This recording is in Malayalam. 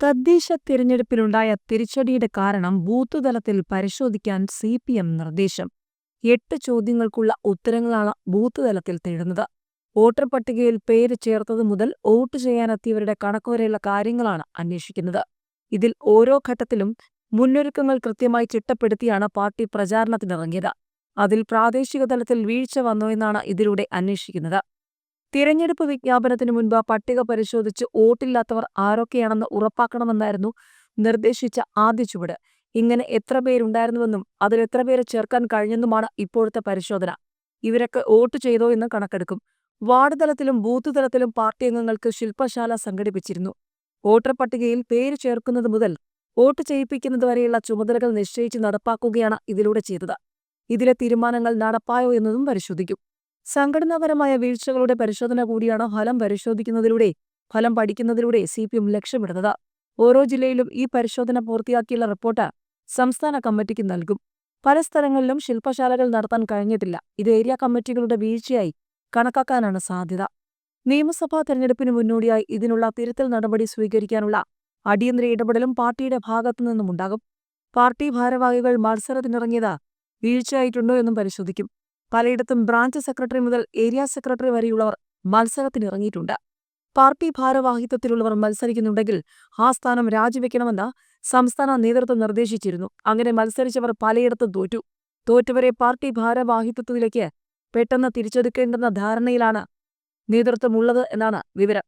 തദ്ദേശ തിരഞ്ഞെടുപ്പിലുണ്ടായ തിരിച്ചടിയുടെ കാരണം ബൂത്ത് തലത്തിൽ പരിശോധിക്കാൻ സി പി എം നിർദ്ദേശം. എട്ട് ചോദ്യങ്ങൾക്കുള്ള ഉത്തരങ്ങളാണ് ബൂത്ത് തലത്തിൽ തേടുന്നത്. വോട്ടർ പട്ടികയിൽ പേര് ചേർത്തത് മുതൽ വോട്ട് ചെയ്യാനെത്തിയവരുടെ കണക്ക് വരെയുള്ള കാര്യങ്ങളാണ് അന്വേഷിക്കുന്നത്. ഇതിൽ ഓരോ ഘട്ടത്തിലും മുന്നൊരുക്കങ്ങൾ കൃത്യമായി ചിട്ടപ്പെടുത്തിയാണ് പാർട്ടി പ്രചാരണത്തിനിറങ്ങിയത്. അതിൽ പ്രാദേശിക തലത്തിൽ വീഴ്ച വന്നോ എന്നാണ് ഇതിലൂടെ അന്വേഷിക്കുന്നത്. തിരഞ്ഞെടുപ്പ് വിജ്ഞാപനത്തിന് മുൻപ് പട്ടിക പരിശോധിച്ച് വോട്ടില്ലാത്തവർ ആരൊക്കെയാണെന്ന് ഉറപ്പാക്കണമെന്നായിരുന്നു നിർദ്ദേശിച്ച ആദ്യ ചുവട്. ഇങ്ങനെ എത്ര പേരുണ്ടായിരുന്നുവെന്നും അതിൽ എത്ര പേരെ ചേർക്കാൻ കഴിഞ്ഞെന്നുമാണ് ഇപ്പോഴത്തെ പരിശോധന. ഇവരൊക്കെ വോട്ട് ചെയ്തോ എന്ന് കണക്കെടുക്കും. വാർഡ് തലത്തിലും ബൂത്ത് തലത്തിലും പാർട്ടി അംഗങ്ങൾക്ക് ശില്പശാല സംഘടിപ്പിച്ചിരുന്നു. വോട്ടർ പട്ടികയിൽ പേര് ചേർക്കുന്നത് മുതൽ വോട്ട് ചെയ്യിപ്പിക്കുന്നത് വരെയുള്ള ചുമതലകൾ നിശ്ചയിച്ച് നടപ്പാക്കുകയാണ് ഇതിലൂടെ ചെയ്തത്. ഇതിലെ തീരുമാനങ്ങൾ നടപ്പായോ എന്നതും പരിശോധിക്കും. സംഘടനാപരമായ വീഴ്ചകളുടെ പരിശോധന കൂടിയാണ് ഫലം പരിശോധിക്കുന്നതിലൂടെ ഫലം പഠിക്കുന്നതിലൂടെ സി പി എം ലക്ഷ്യമിടുന്നത്. ഓരോ ജില്ലയിലും ഈ പരിശോധന പൂർത്തിയാക്കിയുള്ള റിപ്പോർട്ട് സംസ്ഥാന കമ്മിറ്റിക്ക് നൽകും. പല സ്ഥലങ്ങളിലും ശില്പശാലകൾ നടത്താൻ കഴിഞ്ഞിട്ടില്ല. ഇത് ഏരിയ കമ്മിറ്റികളുടെ വീഴ്ചയായി കണക്കാക്കാനാണ് സാധ്യത. നിയമസഭാ തെരഞ്ഞെടുപ്പിന് മുന്നോടിയായി ഇതിനുള്ള തിരുത്തൽ നടപടി സ്വീകരിക്കാനുള്ള അടിയന്തര ഇടപെടലും പാർട്ടിയുടെ ഭാഗത്തു നിന്നുമുണ്ടാകും. പാർട്ടി ഭാരവാഹികൾ മത്സരത്തിനിറങ്ങിയത് വീഴ്ചയായിട്ടുണ്ടോ എന്നും പരിശോധിക്കും. പലയിടത്തും ബ്രാഞ്ച് സെക്രട്ടറി മുതൽ ഏരിയ സെക്രട്ടറി വരെയുള്ളവർ മത്സരത്തിനിറങ്ങിയിട്ടുണ്ട്. പാർട്ടി ഭാരവാഹിത്വത്തിലുള്ളവർ മത്സരിക്കുന്നുണ്ടെങ്കിൽ ആ സ്ഥാനം രാജിവെക്കണമെന്ന് സംസ്ഥാന നേതൃത്വം നിർദ്ദേശിച്ചിരുന്നു. അങ്ങനെ മത്സരിച്ചവർ പലയിടത്തും തോറ്റു. തോറ്റവരെ പാർട്ടി ഭാരവാഹിത്വത്തിലേക്ക് പെട്ടെന്ന് തിരിച്ചെടുക്കേണ്ടെന്ന ധാരണയിലാണ് നേതൃത്വമുള്ളത് എന്നാണ് വിവരം.